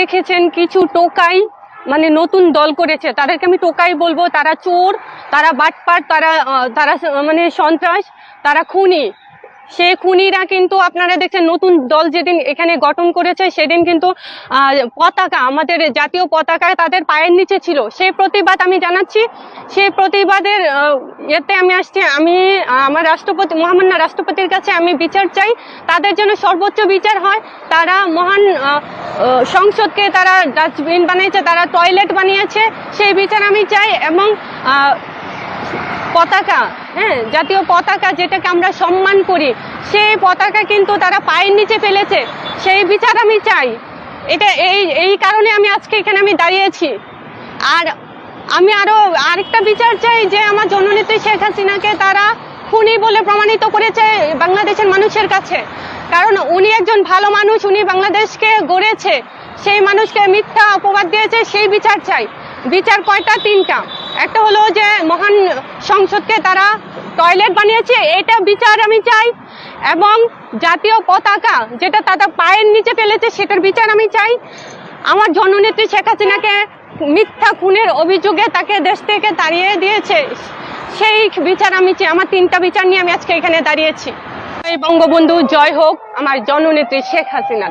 দেখেছেন কিছু টোকাই মানে নতুন দল করেছে। তাদেরকে আমি টোকাই বলব, তারা চোর, তারা বাটপাট, তারা তারা মানে সন্ত্রাস, তারা খুনি। সে খুনিরা কিন্তু আপনারা দেখছেন, নতুন দল যেদিন এখানে গঠন করেছে, সেদিন কিন্তু পতাকা, আমাদের জাতীয় পতাকা তাদের পায়ের নিচে ছিল। সেই প্রতিবাদ আমি জানাচ্ছি। সেই প্রতিবাদের ইয়েতে আমি আসছি। আমি, আমার রাষ্ট্রপতি, মহামান্য রাষ্ট্রপতির কাছে আমি বিচার চাই। তাদের জন্য সর্বোচ্চ বিচার হয়। তারা মহান সংসদকে তারা ডাস্টবিন বানিয়েছে, তারা টয়লেট বানিয়েছে, সেই বিচার আমি চাই এবং পতাকা হ্যাঁ জাতীয় পতাকা যেটাকে আমরা সম্মান করি, সেই পতাকা কিন্তু তারা পায়ের নিচে ফেলেছে, সেই বিচার আমি চাই। এটা এই এই কারণে আমি আজকে এখানে আমি দাঁড়িয়েছি। আর আমি আরও আরেকটা বিচার চাই যে আমার জননেত্রী শেখ হাসিনাকে তারা খুনি বলে প্রমাণিত করেছে বাংলাদেশের মানুষের কাছে। কারণ উনি একজন ভালো মানুষ, উনি বাংলাদেশকে গড়েছে। সেই মানুষকে মিথ্যা অপবাদ দিয়েছে, সেই বিচার চাই। বিচার কয়টা? তিনটা। একটা হলো যে মহান সংসদকে তারা টয়লেট বানিয়েছে, এটা বিচার আমি চাই। এবং জাতীয় পতাকা যেটা তাদের পায়ের নিচে ফেলেছে, সেটার বিচার আমি চাই। আমার জননেত্রী শেখ হাসিনাকে মিথ্যা খুনের অভিযোগে তাকে দেশ থেকে তাড়িয়ে দিয়েছে, সেই বিচার আমি চাই। আমার তিনটা বিচার নিয়ে আমি আজকে এখানে দাঁড়িয়েছি। বঙ্গবন্ধু জয় হোক আমার জননেত্রী শেখ হাসিনা।